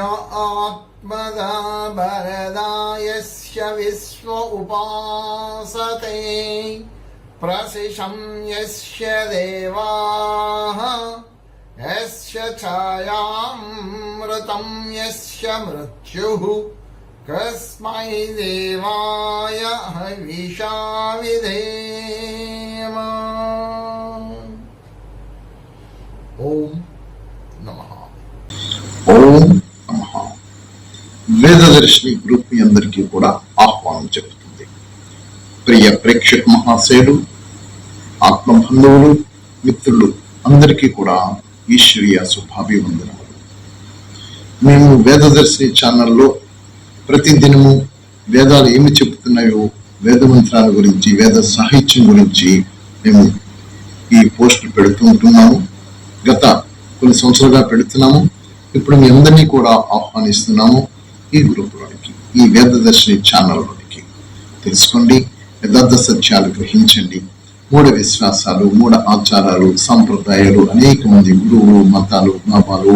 आत्मदा विश्व उपासते प्रशिशं यस्य देवाः, यस्य छायामृतं यस्य मृत्युः देवाय हविषा विधेम ओम नमः। ओम వేదదర్శిని గ్రూప్ మీ అందరికీ కూడా ఆహ్వానం చెబుతుంది. ప్రియ ప్రేక్షక మహాశయులు ఆత్మబంధువులు మిత్రులు అందరికీ కూడా ఈశ్వరీయ శుభాభివందనములు. మేము వేదదర్శిని ఛానల్లో ప్రతిదినము వేదాలు ఏమి చెబుతున్నాయో వేద మంత్రాల గురించి వేద సాహిత్యం గురించి మేము ఈ పోస్ట్ పెడుతూ ఉంటున్నాము. గత కొన్ని సంవత్సరాలుగా పెడుతున్నాము. ఇప్పుడు మీ అందరినీ కూడా ఆహ్వానిస్తున్నాము. ఈ గ్రూపులోనికి ఈ వేదదర్శిని ఛానల్లోనికి తెలుసుకోండి యథార్థ సత్యాలు గ్రహించండి. మూఢ విశ్వాసాలు మూఢ ఆచారాలు సాంప్రదాయాలు అనేక మంది గురువులు మతాలు భావాలు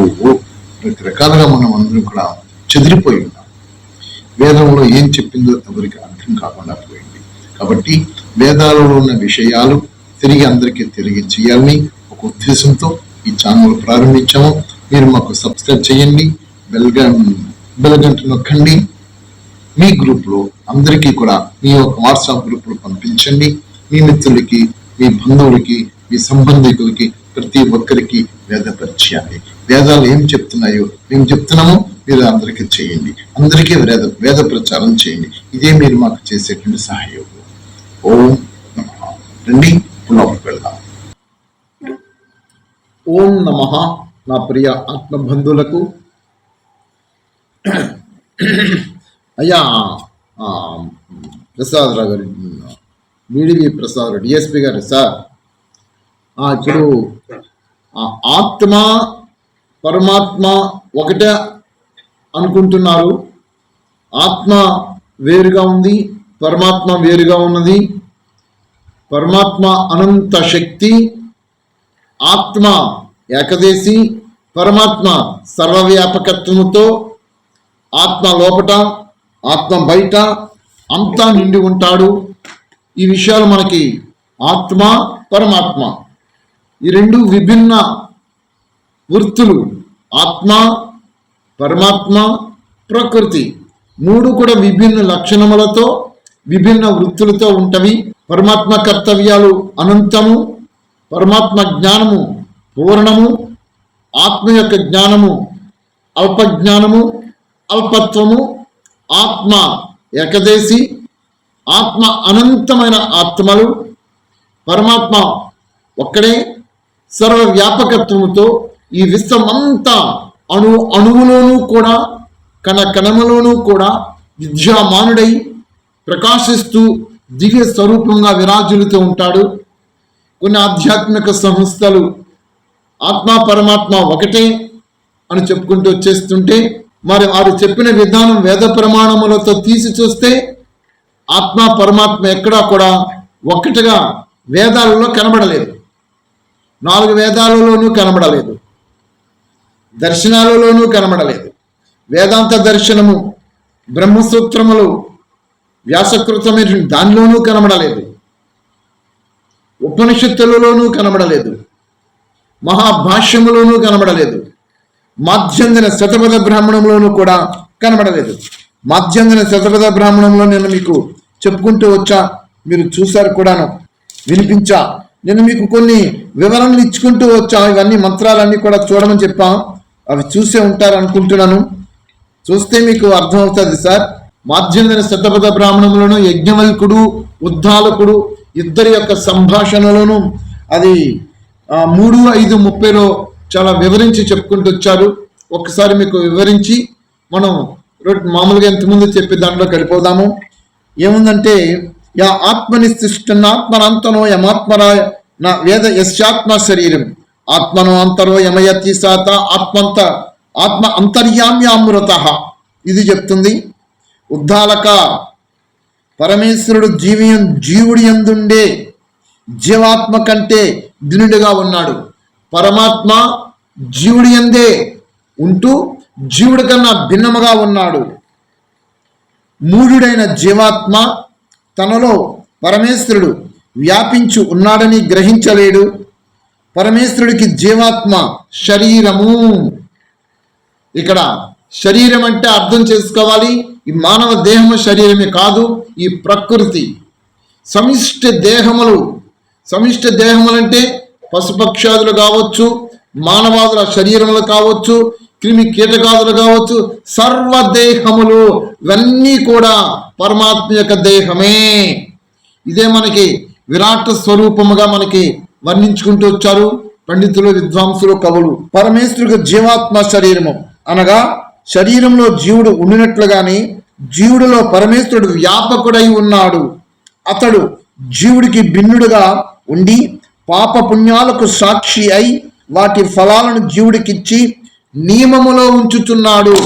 రకరకాలుగా మనం అందరం కూడా చెదిరిపోయి ఉన్నాం. వేదంలో ఏం చెప్పిందో ఎవరికి అర్థం కాకుండా పోయింది. కాబట్టి వేదాలలో ఉన్న విషయాలు తిరిగి అందరికీ తిరిగి చేయాలని ఒక ఉద్దేశంతో ఈ ఛానల్ ప్రారంభించాము. మీరు మాకు సబ్స్క్రైబ్ చేయండి. బెల్ బెల్ నొక్కండి మీ గ్రూప్లో అందరికీ కూడా మీ యొక్క వాట్సాప్ గ్రూప్లో పంపించండి. మీ మిత్రులకి మీ బంధువులకి మీ సంబంధికులకి ప్రతి ఒక్కరికి వేద పరిచయాన్ని వేదాలు ఏం చెప్తున్నాయో మేము చెప్తున్నామో మీరు అందరికీ చేయండి. అందరికీ వేద వేద ప్రచారం చేయండి. ఇదే మీరు మాకు చేసేటువంటి సహయోగం. ఓం నమ. రండి ఇప్పుడు లోపలికి వెళ్దాం. ఓం నమ. నా ప్రియ ఆత్మ బంధువులకు అయ్యా ప్రసాద్ రావు గారు బీడివి ప్రసాద్ రావు డిఎస్పి గారు సార్. ఆ, ఇప్పుడు ఆత్మ పరమాత్మ ఒకటే అనుకుంటున్నారు. ఆత్మ వేరుగా ఉంది పరమాత్మ వేరుగా ఉన్నది. పరమాత్మ అనంత శక్తి ఆత్మ ఏకదేశి పరమాత్మ సర్వవ్యాపకత్వంతో ఆత్మ లోపట ఆత్మ బయట అంతా నిండి ఉంటాడు. ఈ విషయాలు మనకి ఆత్మ పరమాత్మ. ఈ రెండు విభిన్న వృత్తులు ఆత్మ పరమాత్మ ప్రకృతి. మూడు కూడా విభిన్న లక్షణములతో విభిన్న వృత్తులతో ఉంటవి. పరమాత్మ కర్తవ్యాలు అనంతము పరమాత్మ జ్ఞానము పూర్ణము ఆత్మ యొక్క జ్ఞానము అల్ప జ్ఞానము అల్పత్వము ఆత్మ ఏకదేశి ఆత్మ అనంతమైన ఆత్మలు పరమాత్మ ఒక్కడే సర్వవ్యాపకత్వముతో ఈ విశ్వమంతా అణు అణువులోనూ కూడా కణ కణములోనూ కూడా విద్యామానుడై ప్రకాశిస్తూ దివ్య స్వరూపంగా విరాజులుతూ ఉంటాడు. కొన్ని ఆధ్యాత్మిక సంస్థలు ఆత్మ పరమాత్మ ఒకటే అని చెప్పుకుంటూ వచ్చేస్తుంటే మరి వారు చెప్పిన విధానం వేద ప్రమాణములతో తీసి చూస్తే ఆత్మ పరమాత్మ ఎక్కడా కూడా ఒక్కటిగా వేదాలలో కనబడలేదు. నాలుగు వేదాలలోనూ కనబడలేదు. దర్శనాలలోనూ కనబడలేదు. వేదాంత దర్శనము బ్రహ్మసూత్రములు వ్యాసకృతమైన దానిలోనూ కనబడలేదు. ఉపనిషత్తులలోనూ కనబడలేదు. మహాభాష్యములోనూ కనబడలేదు. మధ్యంజన శతపథ బ్రాహ్మణంలోనూ కూడా కనబడలేదు. మధ్యంజన శతపథ బ్రాహ్మణంలో నేను మీకు చెప్పుకుంటూ వచ్చా మీరు చూశారు కూడాను వినిపించా. నేను మీకు కొన్ని వివరణలు ఇచ్చుకుంటూ వచ్చా ఇవన్నీ మంత్రాలన్నీ కూడా చూడమని చెప్పాం. అవి చూసే ఉంటారు అనుకుంటున్నాను. చూస్తే మీకు అర్థమవుతుంది సార్. మాధ్యందిన శతపథ బ్రాహ్మణంలోను యజ్ఞవల్కుడు ఉద్దాలకుడు ఇద్దరి యొక్క సంభాషణలోను అది మూడు ఐదు ముప్పైలో చాలా వివరించి చెప్పుకుంటూ వచ్చారు. ఒక్కసారి మీకు వివరించి మనం రొట్- మామూలుగా ఇంతకుముందు చెప్పి దాంట్లో గడిపోదాము. ఏముందంటే యా ఆత్మని ఆత్మనిశిష్టనాత్మనంతనో యమాత్మరా నా వేద యశాత్మ శరీరం. ఆత్మను అంతరో యమయతి సాత ఆత్మంత ఆత్మ అంతర్యామ్యామృత. ఇది చెప్తుంది. ఉద్దాలక పరమేశ్వరుడు జీవి జీవుడి ఎందుండే జీవాత్మ కంటే దినుడిగా ఉన్నాడు. పరమాత్మ జీవుడి ఎందే ఉంటూ జీవుడి కన్నా భిన్నముగా ఉన్నాడు. మూఢుడైన జీవాత్మ తనలో పరమేశ్వరుడు వ్యాపించి ఉన్నాడని గ్రహించలేడు. పరమేశ్వరుడికి జీవాత్మ శరీరము. ఇక్కడ శరీరం అంటే అర్థం చేసుకోవాలి. ఈ మానవ దేహము శరీరమే కాదు ఈ ప్రకృతి. సమిష్ట దేహములు సమిష్ట దేహములంటే పశుపక్షాదులు కావచ్చు మానవాదుల శరీరములు కావచ్చు క్రిమి కీటకాదులు కావచ్చు సర్వదేహములు ఇవన్నీ కూడా పరమాత్మ యొక్క దేహమే. ఇదే మనకి విరాట్ స్వరూపముగా మనకి వర్ణించుకుంటూ వచ్చారు పండితులు విద్వాంసులు కవులు. పరమేశ్వరుడు జీవాత్మ శరీరము. అనగా శరీరంలో జీవుడు ఉండినట్లుగానే జీవుడిలో పరమేశ్వరుడు వ్యాపకుడై ఉన్నాడు. అతడు జీవుడికి భిన్నుడుగా ఉండి పాప పుణ్యాలకు సాక్షి అయి వాటి ఫలాలను జీవుడికిచ్చి నియమములో ఉంచుతున్నాడు.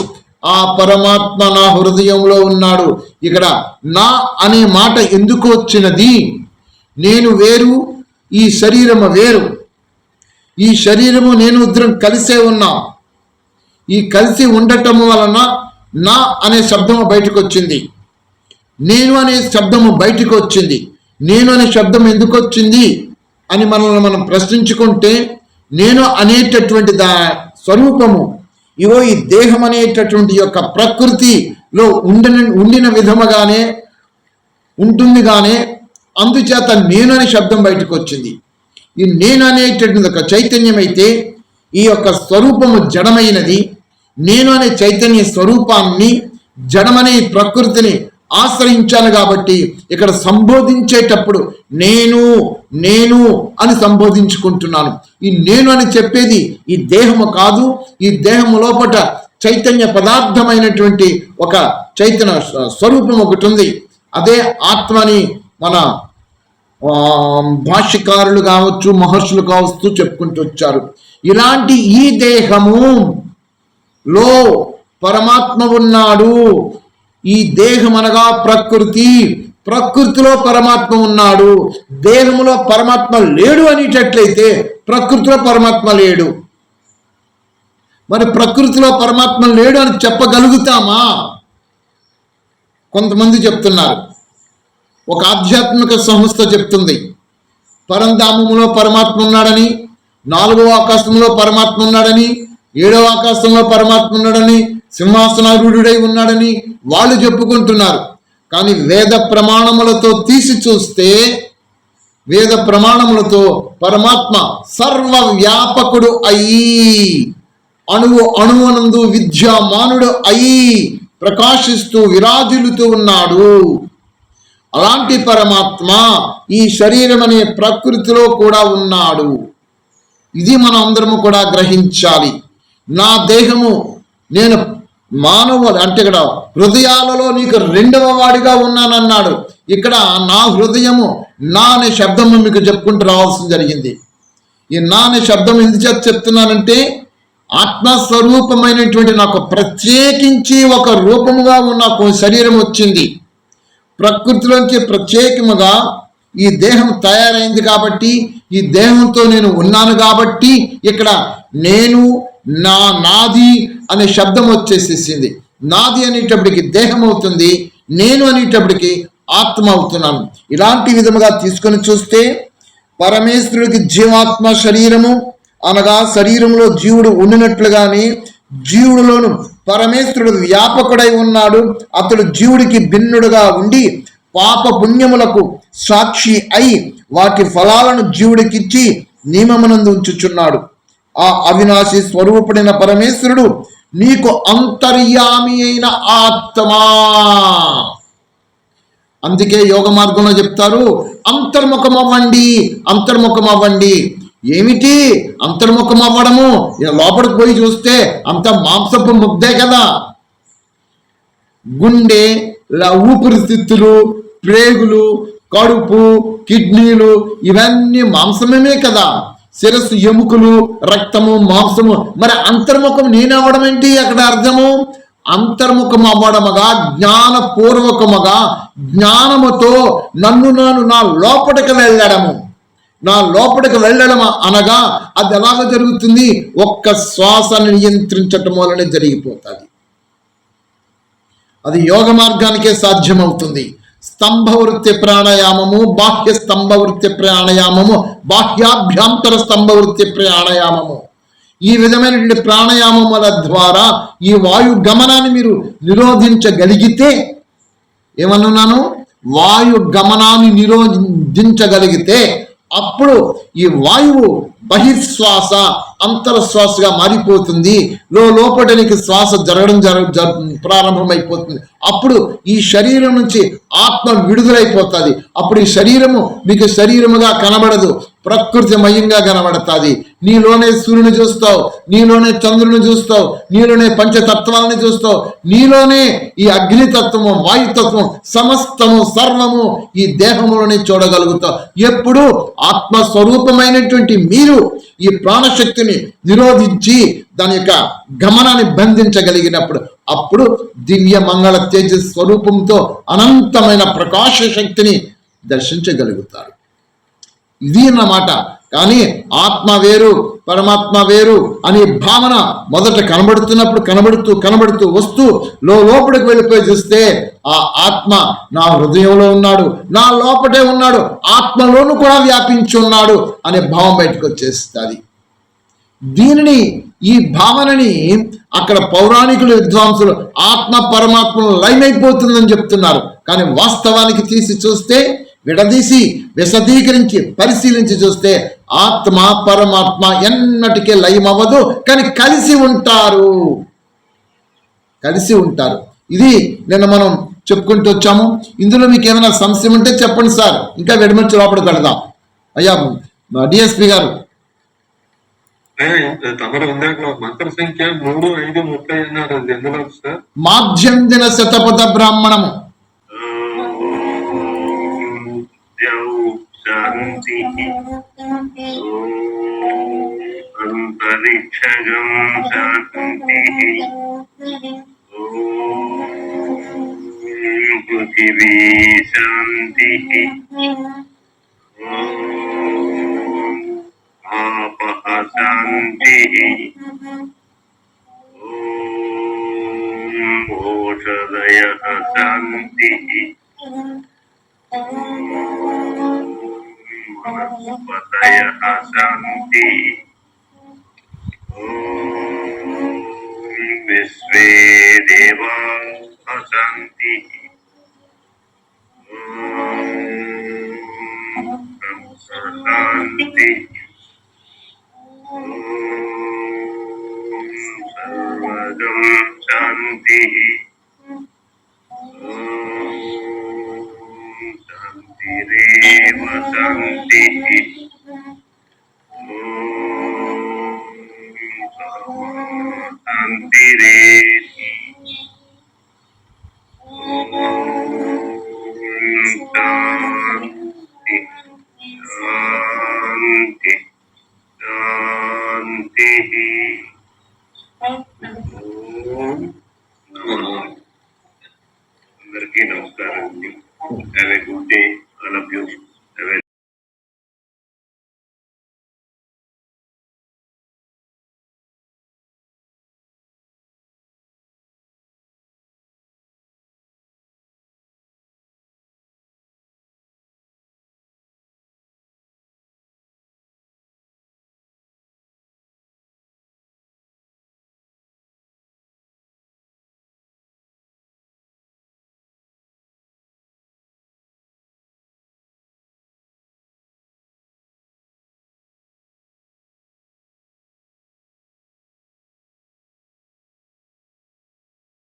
ఆ పరమాత్మ నా హృదయంలో ఉన్నాడు. ఇక్కడ నా అనే మాట ఎందుకు వచ్చినది? నేను వేరు ఈ శరీరము వేరు. ఈ శరీరము నేను ఇద్దరం కలిసే ఉన్నాం. ఈ కలిసి ఉండటం వలన నా అనే శబ్దము బయటకు వచ్చింది నేను అనే శబ్దము బయటకు వచ్చింది నేను అనే శబ్దం ఎందుకు వచ్చింది అని మనల్ని మనం ప్రశ్నించుకుంటే నేను అనేటటువంటి దా స్వరూపము ఇవో ఈ దేహం అనేటటువంటి యొక్క ప్రకృతిలో ఉండిన ఉండిన విధముగానే ఉంటుంది కానీ అందుచేత నేను అనే శబ్దం బయటకు వచ్చింది ఈ నేను అనేటటువంటి ఒక చైతన్యం అయితే ఈ యొక్క స్వరూపము జడమైనది నేను అనే చైతన్య స్వరూపాన్ని జడమనే ప్రకృతిని ఆశ్రయించాను కాబట్టి ఇక్కడ సంబోధించేటప్పుడు నేను నేను అని సంబోధించుకుంటున్నాను. ఈ నేను అని చెప్పేది ఈ దేహము కాదు. ఈ దేహము లోపట చైతన్య పదార్థమైనటువంటి ఒక చైతన్య స్వరూపం ఒకటి ఉంది. అదే ఆత్మని మన భాష్యకారులు కావచ్చు మహర్షులు కావచ్చు చెప్పుకుంటూ వచ్చారు. ఇలాంటి ఈ దేహము లో పరమాత్మ ఉన్నాడు. ఈ దేహం అనగా ప్రకృతి. ప్రకృతిలో పరమాత్మ ఉన్నాడు. దేహములో పరమాత్మ లేడు అనేటట్లయితే ప్రకృతిలో పరమాత్మ లేడు. మరి ప్రకృతిలో పరమాత్మ లేడు అని చెప్పగలుగుతామా? కొంతమంది చెప్తున్నారు. ఒక ఆధ్యాత్మిక సంస్థ చెప్తుంది. పరంధామములో పరమాత్మ ఉన్నాడని నాలుగవ ఆకాశంలో పరమాత్మ ఉన్నాడని ఏడవ ఆకాశంలో పరమాత్మ ఉన్నాడని సింహాసనారూఢుడై ఉన్నాడని వాళ్ళు చెప్పుకుంటున్నారు. కానీ వేద ప్రమాణములతో తీసి చూస్తే వేద ప్రమాణములతో పరమాత్మ సర్వ వ్యాపకుడు అయి అణువు అణువనందు విద్యామానుడు అయి ప్రకాశిస్తూ విరాజులుతూ ఉన్నాడు. అలాంటి పరమాత్మ ఈ శరీరం అనే ప్రకృతిలో కూడా ఉన్నాడు. ఇది మనం అందరము కూడా గ్రహించాలి. నా దేహము నేను మానవుడు అంటే ఇక్కడ హృదయాలలో నీకు రెండవ వాడిగా ఉన్నానన్నాడు. ఇక్కడ నా హృదయము నా అనే శబ్దము మీకు చెప్పుకుంటూ రావాల్సి జరిగింది. ఈ నా అనే శబ్దం ఎందుచేత చెప్తున్నానంటే ఆత్మస్వరూపమైనటువంటి నాకు ప్రత్యేకించి ఒక రూపముగా ఉన్న శరీరం వచ్చింది. ప్రకృతిలోంచి ప్రత్యేకముగా ఈ దేహం తయారైంది కాబట్టి ఈ దేహంతో నేను ఉన్నాను కాబట్టి ఇక్కడ నేను నా నాది అనే శబ్దం వచ్చేసేసింది. నాది అనేటప్పటికి దేహం అవుతుంది నేను అనేటప్పటికి ఆత్మ అవుతున్నాను. ఇలాంటి విధముగా తీసుకొని చూస్తే పరమేశ్వరుడికి జీవాత్మ శరీరము అనగా శరీరంలో జీవుడు ఉండినట్లుగానే జీవుడులోను పరమేశ్వరుడు వ్యాపకుడై ఉన్నాడు. అతడు జీవుడికి భిన్నుడుగా ఉండి పాప పుణ్యములకు సాక్షి అయి వాటి ఫలాలను జీవుడికిచ్చి నియమమునందు ఉంచుచున్నాడు. ఆ అవినాశి స్వరూపుడైన పరమేశ్వరుడు నీకు అంతర్యామి అయిన ఆత్మా. అందుకే యోగ మార్గంలో చెప్తారు అంతర్ముఖం అవ్వండి అంతర్ముఖం అవ్వండి ఏమిటి? అంతర్ముఖం అవ్వడము ఇక లోపలికి పోయి చూస్తే అంత మాంసపు ముద్దే కదా. గుండె ల- ఊపిరితిత్తులు ప్రేగులు కడుపు కిడ్నీలు ఇవన్నీ మాంసమే కదా. శిరస్సు ఎముకలు రక్తము మాంసము మరి అంతర్ముఖం నేనవ్వడం ఏంటి? అక్కడ అర్థము? అంతర్ముఖం అవ్వడముగా జ్ఞానపూర్వకముగా జ్ఞానముతో నన్ను నాను నా లోపటికి వెళ్ళడము. నా లోపలికి వెళ్ళడం అనగా అది ఎలాగ జరుగుతుంది? ఒక్క శ్వాసను నియంత్రించటం వలనే జరిగిపోతుంది. అది యోగ మార్గానికే సాధ్యమవుతుంది. స్తంభ వృత్తి ప్రాణాయామము బాహ్య స్తంభ వృత్తి ప్రాణాయామము బాహ్యాభ్యంతర స్తంభ వృత్తి ప్రాణాయామము ఈ విధమైనటువంటి ప్రాణాయామముల ద్వారా ఈ వాయు గమనాన్ని మీరు నిరోధించగలిగితే ఏమన్నాను వాయు గమనాన్ని నిరోధించగలిగితే అప్పుడు ఈ వాయువు బహిర్శ్వాస అంతరశ్వాసగా మారిపోతుంది. లో నీకు శ్వాస జరగడం జర జర- ప్రారంభమైపోతుంది. అప్పుడు ఈ శరీరం నుంచి ఆత్మ విడుదలైపోతుంది. అప్పుడు ఈ శరీరము మీకు శరీరముగా కనబడదు. ప్రకృతిమయంగా కనబడుతుంది. నీలోనే సూర్యుని చూస్తావు నీలోనే చంద్రుని చూస్తావు నీలోనే పంచతత్వాలని చూస్తావు నీలోనే ఈ అగ్నితత్వము వాయుతత్వం సమస్తము సర్వము ఈ దేహములోనే చూడగలుగుతావు. ఎప్పుడు ఆత్మస్వరూపమైనటువంటి మీరు ఈ ప్రాణశక్తిని నిరోధించి దాని యొక్క గమనాన్ని బంధించగలిగినప్పుడు అప్పుడు దివ్య మంగళ తేజ స్వరూపంతో అనంతమైన ప్రకాశ శక్తిని దర్శించగలుగుతారు. ఇది అన్నమాట కానీ ఆత్మ వేరు పరమాత్మ వేరు అనే భావన మొదట కనబడుతున్నప్పుడు కనబడుతూ కనబడుతూ వస్తూ లో లోపలికి వెళ్ళిపోయి చూస్తే ఆ ఆత్మ నా హృదయంలో ఉన్నాడు నా లోపటే ఉన్నాడు ఆత్మలోను కూడా వ్యాపించి ఉన్నాడు అనే భావం బయటకు వచ్చేస్తుంది. దీనిని ఈ భావనని అక్కడ పౌరాణికులు విద్వాంసులు ఆత్మ పరమాత్మ లైన్ అయిపోతుందని చెప్తున్నారు. కానీ వాస్తవానికి తీసి చూస్తే విడదీసి విశదీకరించి పరిశీలించి చూస్తే ఆత్మ పరమాత్మ ఎన్నటికీ లయమవ్వదు. కానీ కలిసి ఉంటారు. కలిసి ఉంటారు. ఇది నిన్న మనం చెప్పుకుంటూ వచ్చాము. ఇందులో మీకు ఏమైనా సంశయం ఉంటే చెప్పండి సార్. ఇంకా వెడిమంచి లోపలికి వెళదాం. అయ్యా డిఎస్పి గారు. ఏ, తమరు ఇందాక మంత్ర शान्तिः। ॐ पृथिवी शान्तिः। ॐ आपः शान्तिः। शांति शांति शांतिरेव शांति